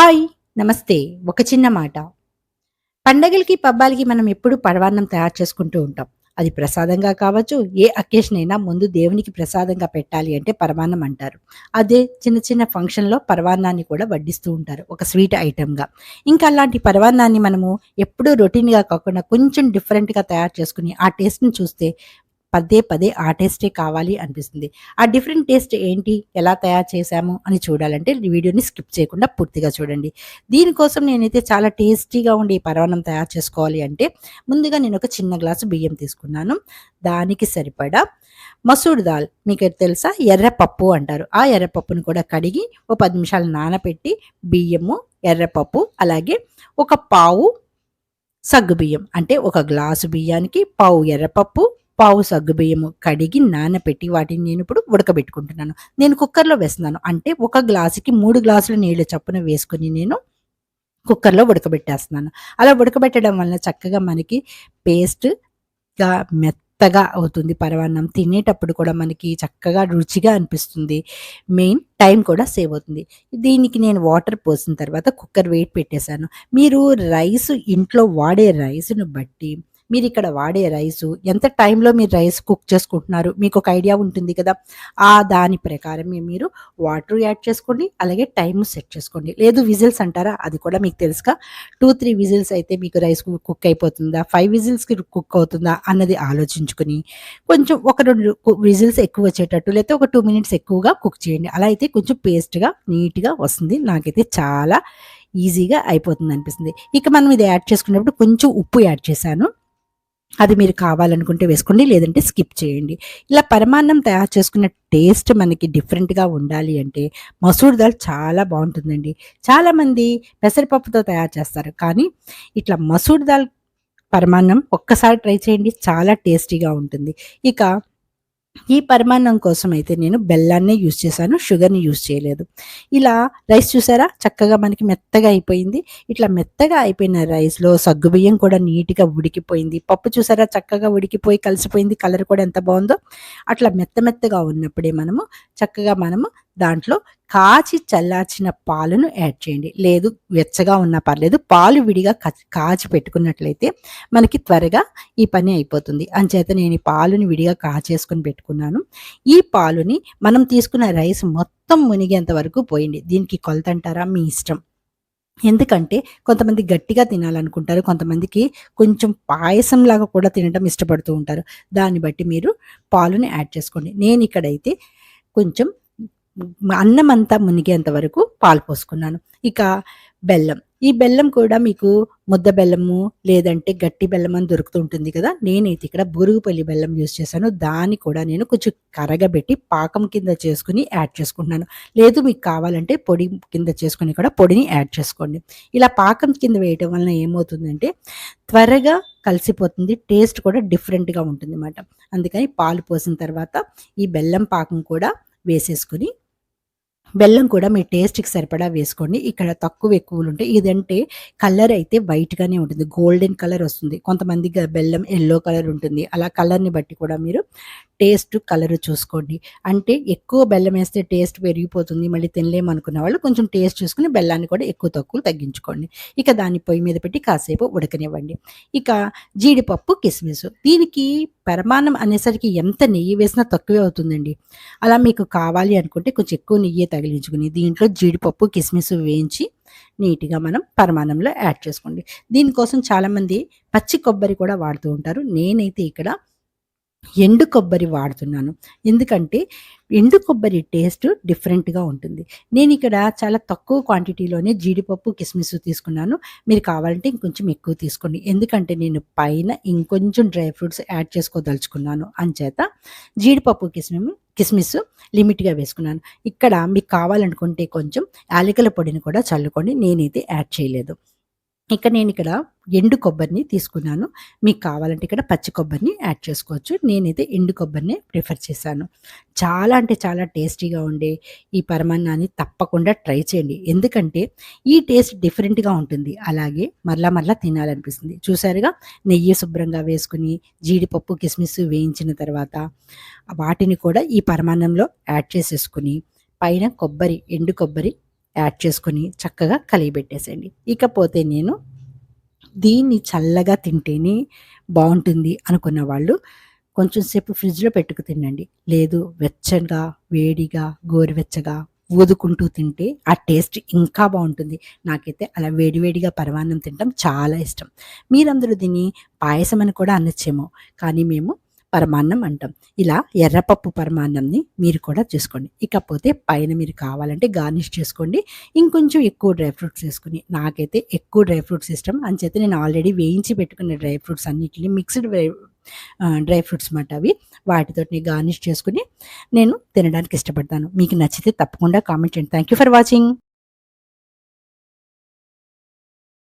Hi నమస్తే. ఒక చిన్న మాట. పండగలకి పబ్బాలకి మనం ఎప్పుడు పరవాన్నం తయారు చేసుకుంటూ ఉంటాం. అది ప్రసాదంగా కావచ్చు ఏ అకేషన్ అయినా ముందు దేవునికి ప్రసాదంగా పెట్టాలి అంటే పరమాన్నం అంటారు. అదే చిన్న చిన్న ఫంక్షన్లో పరమాన్నాన్ని కూడా వడ్డిస్తూ ఉంటారు ఒక స్వీట్ ఐటెంగా. ఇంకా అలాంటి పరమాన్నాన్ని మనము ఎప్పుడూ రొటీన్గా కాకుండా కొంచెం డిఫరెంట్గా తయారు చేసుకుని ఆ టేస్ట్ని చూస్తే పదే పదే ఆ టేస్టే కావాలి అనిపిస్తుంది. ఆ డిఫరెంట్ టేస్ట్ ఏంటి? ఎలా తయారు చేశాము అని చూడాలంటే వీడియోని స్కిప్ చేయకుండా పూర్తిగా చూడండి. దీనికోసం నేనైతే చాలా టేస్టీగా ఉండే ఈ తయారు చేసుకోవాలి అంటే ముందుగా నేను ఒక చిన్న గ్లాసు బియ్యం తీసుకున్నాను. దానికి సరిపడా మసూర్ దాల్ మీకు తెలుసా? ఎర్రపప్పు అంటారు. ఆ ఎర్రపప్పును కూడా కడిగి ఓ పది నిమిషాలు నానబెట్టి బియ్యము ఎర్రపప్పు అలాగే ఒక పావు సగ్గు బియ్యం అంటే ఒక గ్లాసు బియ్యానికి పావు ఎర్రపప్పు పావు సగ్గు బియ్యము కడిగి నానబెట్టి వాటిని నేను ఇప్పుడు ఉడకబెట్టుకుంటున్నాను. నేను కుక్కర్లో వేస్తున్నాను. అంటే ఒక గ్లాసుకి మూడు గ్లాసుల నీళ్ళు చప్పున వేసుకుని నేను కుక్కర్లో ఉడకబెట్టేస్తున్నాను. అలా ఉడకబెట్టడం వలన చక్కగా మనకి పేస్ట్గా మెత్తగా అవుతుంది. పరవాన్నం తినేటప్పుడు కూడా మనకి చక్కగా రుచిగా అనిపిస్తుంది. మెయిన్ టైం కూడా సేవ్ అవుతుంది. దీనికి నేను వాటర్ పోసిన తర్వాత కుక్కర్ వెయిట్ పెట్టేశాను. మీరు రైస్ ఇంట్లో వాడే రైస్ను బట్టి మీరు ఇక్కడ వాడే రైసు ఎంత టైంలో మీరు రైస్ కుక్ చేసుకుంటున్నారు మీకు ఒక ఐడియా ఉంటుంది కదా? ఆ దాని ప్రకారమే మీరు వాటర్ యాడ్ చేసుకోండి అలాగే టైం సెట్ చేసుకోండి. లేదు విజిల్స్ అంటారా? అది కూడా మీకు తెలుసుగా. టూ త్రీ విజిల్స్ అయితే మీకు రైస్ కుక్ అయిపోతుందా? ఫైవ్ విజిల్స్కి కుక్ అవుతుందా అన్నది ఆలోచించుకుని కొంచెం ఒక రెండు విజిల్స్ ఎక్కువ వచ్చేటట్టు లేకపోతే ఒక టూ మినిట్స్ ఎక్కువగా కుక్ చేయండి. అలా అయితే కొంచెం పేస్ట్గా నీట్గా వస్తుంది. నాకైతే చాలా ఈజీగా అయిపోతుంది అనిపిస్తుంది. ఇక మనం ఇది యాడ్ చేసుకున్నప్పుడు కొంచెం ఉప్పు యాడ్ చేశాను. అది మీరు కావాలనుకుంటే వేసుకోండి లేదంటే స్కిప్ చేయండి. ఇలా పరమాన్నం తయారు చేసుకున్న టేస్ట్ మనకి డిఫరెంట్గా ఉండాలి అంటే మసూర్ దాల్ చాలా బాగుంటుందండి. చాలామంది పెసరపప్పుతో తయారు చేస్తారు కానీ ఇట్లా మసూర్ దాల్ పరమాన్నం ఒక్కసారి ట్రై చేయండి చాలా టేస్టీగా ఉంటుంది. ఇక ఈ పరిమాణం కోసం అయితే నేను బెల్లాన్నే యూజ్ చేశాను షుగర్ని యూజ్ చేయలేదు. ఇలా రైస్ చూసారా? చక్కగా మనకి మెత్తగా అయిపోయింది. ఇట్లా మెత్తగా అయిపోయిన రైస్లో సగ్గుబియ్యం కూడా నీట్గా ఉడికిపోయింది. పప్పు చూసారా? చక్కగా ఉడికిపోయి కలిసిపోయింది. కలర్ కూడా ఎంత బాగుందో. అట్లా మెత్త మెత్తగా ఉన్నప్పుడే మనము చక్కగా మనము దాంట్లో కాచి చల్లార్చిన పాలను యాడ్ చేయండి. లేదు వెచ్చగా ఉన్నా పర్లేదు పాలు విడిగా కాచి పెట్టుకున్నట్లయితే మనకి త్వరగా ఈ పని అయిపోతుంది. అంచేత నేను ఈ పాలుని విడిగా కాచేసుకొని పెట్టుకున్నాను. ఈ పాలుని మనం తీసుకున్న రైస్ మొత్తం మునిగేంత వరకు పోయింది. దీనికి కొలత అంటారా? మీ ఇష్టం. ఎందుకంటే కొంతమంది గట్టిగా తినాలనుకుంటారు. కొంతమందికి కొంచెం పాయసం లాగా కూడా తినడం ఇష్టపడుతూ ఉంటారు. దాన్ని బట్టి మీరు పాలుని యాడ్ చేసుకోండి. నేను ఇక్కడైతే కొంచెం అన్నం అంతా మునిగేంత వరకు పాలు పోసుకున్నాను. ఇక బెల్లం. ఈ బెల్లం కూడా మీకు ముద్ద బెల్లము లేదంటే గట్టి బెల్లం అని దొరుకుతుంటుంది కదా నేనైతే ఇక్కడ బురుగుపల్లి బెల్లం యూజ్ చేశాను. దాన్ని కూడా నేను కొంచెం కరగబెట్టి పాకం కింద చేసుకుని యాడ్ చేసుకుంటున్నాను. లేదు మీకు కావాలంటే పొడి కింద చేసుకుని కూడా పొడిని యాడ్ చేసుకోండి. ఇలా పాకం కింద వేయటం వలన ఏమవుతుందంటే త్వరగా కలిసిపోతుంది టేస్ట్ కూడా డిఫరెంట్గా ఉంటుంది అన్నమాట అందుకని పాలు పోసిన తర్వాత ఈ బెల్లం పాకం కూడా వేసేసుకుని బెల్లం కూడా మీ టేస్ట్కి సరిపడా వేసుకోండి. ఇక్కడ తక్కువ ఎక్కువలు ఉంటాయి ఇదంటే కలర్ అయితే వైట్గానే ఉంటుంది. గోల్డెన్ కలర్ వస్తుంది. కొంతమంది బెల్లం ఎల్లో కలర్ ఉంటుంది. అలా కలర్ని బట్టి కూడా మీరు టేస్ట్ కలర్ చూసుకోండి. అంటే ఎక్కువ బెల్లం వేస్తే టేస్ట్ పెరిగిపోతుంది. మళ్ళీ తినలేమనుకున్న వాళ్ళు కొంచెం టేస్ట్ చూసుకుని బెల్లాన్ని కూడా ఎక్కువ తక్కువ తగ్గించుకోండి. ఇక దాన్ని పొయ్యి మీద పెట్టి కాసేపు ఉడకనివ్వండి. ఇక జీడిపప్పు కిస్మిస్. దీనికి పరమాణం అనేసరికి ఎంత నెయ్యి వేసినా తక్కువే అవుతుందండి. అలా మీకు కావాలి అనుకుంటే కొంచెం ఎక్కువ నెయ్యి తగిలించుకుని దీంట్లో జీడిపప్పు కిస్మిస్ వేయించి నీట్గా మనం పరిమాణంలో యాడ్ చేసుకోండి. దీనికోసం చాలామంది పచ్చి కొబ్బరి కూడా వాడుతూ ఉంటారు. నేనైతే ఇక్కడ ఎండు కొబ్బరి వాడుతున్నాను. ఎందుకంటే ఎండు కొబ్బరి టేస్ట్ డిఫరెంట్గా ఉంటుంది. నేను ఇక్కడ చాలా తక్కువ క్వాంటిటీలోనే జీడిపప్పు కిస్మిస్ తీసుకున్నాను. మీరు కావాలంటే ఇంకొంచెం ఎక్కువ తీసుకోండి. ఎందుకంటే నేను పైన ఇంకొంచెం డ్రై ఫ్రూట్స్ యాడ్ చేసుకోదలుచుకున్నాను. అంచేత జీడిపప్పు కిస్మిస్ కిస్మిస్ లిమిట్గా వేసుకున్నాను. ఇక్కడ మీకు కావాలనుకుంటే కొంచెం యాలకుల పొడిని కూడా చల్లుకోండి. నేనైతే యాడ్ చేయలేదు. ఇక నేను ఇక్కడ ఎండు కొబ్బరిని తీసుకున్నాను. మీకు కావాలంటే ఇక్కడ పచ్చి కొబ్బరిని యాడ్ చేసుకోవచ్చు. నేనైతే ఎండు కొబ్బరిని ప్రిఫర్ చేశాను. చాలా అంటే చాలా టేస్టీగా ఉండే ఈ పరమాన్నాన్ని తప్పకుండా ట్రై చేయండి. ఎందుకంటే ఈ టేస్ట్ డిఫరెంట్గా ఉంటుంది. అలాగే మరలా మరలా తినాలనిపిస్తుంది. చూసారుగా? నెయ్యి శుభ్రంగా వేసుకుని జీడిపప్పు కిస్మిస్ వేయించిన తర్వాత వాటిని కూడా ఈ పరమాన్నంలో యాడ్ చేసేసుకుని పైన కొబ్బరి ఎండు కొబ్బరి యాడ్ చేసుకొని చక్కగా కలిగిపెట్టేసేయండి ఇకపోతే నేను దీన్ని చల్లగా తింటేనే బాగుంటుంది అనుకున్న వాళ్ళు కొంచెం సేపు ఫ్రిడ్జ్లో పెట్టుకు తినండి. లేదు వెచ్చగా వేడిగా గోరువెచ్చగా ఊదుకుంటూ తింటే ఆ టేస్ట్ ఇంకా బాగుంటుంది. నాకైతే అలా వేడివేడిగా పరమాన్నం తినడం చాలా ఇష్టం. మీరందరూ దీన్ని పాయసం అని కూడా అనొచ్చేమో. కానీ మేము పరమాన్నం అంటాం. ఇలా ఎర్రపప్పు పరమాన్నంని మీరు కూడా చేసుకోండి. ఇకపోతే పైన మీరు కావాలంటే గార్నిష్ చేసుకోండి. ఇంకొంచెం ఎక్కువ డ్రై ఫ్రూట్స్ వేసుకుని నాకైతే ఎక్కువ డ్రై ఫ్రూట్స్ ఇష్టం. అంచేత నేను ఆల్రెడీ వేయించి పెట్టుకున్న డ్రై ఫ్రూట్స్ అన్నిటిని మిక్స్డ్ డ్రై ఫ్రూట్స్ మాట అవి. వాటితో గార్నిష్ చేసుకుని నేను తినడానికి ఇష్టపడతాను. మీకు నచ్చితే తప్పకుండా కామెంట్ చేయండి. Thank you for watching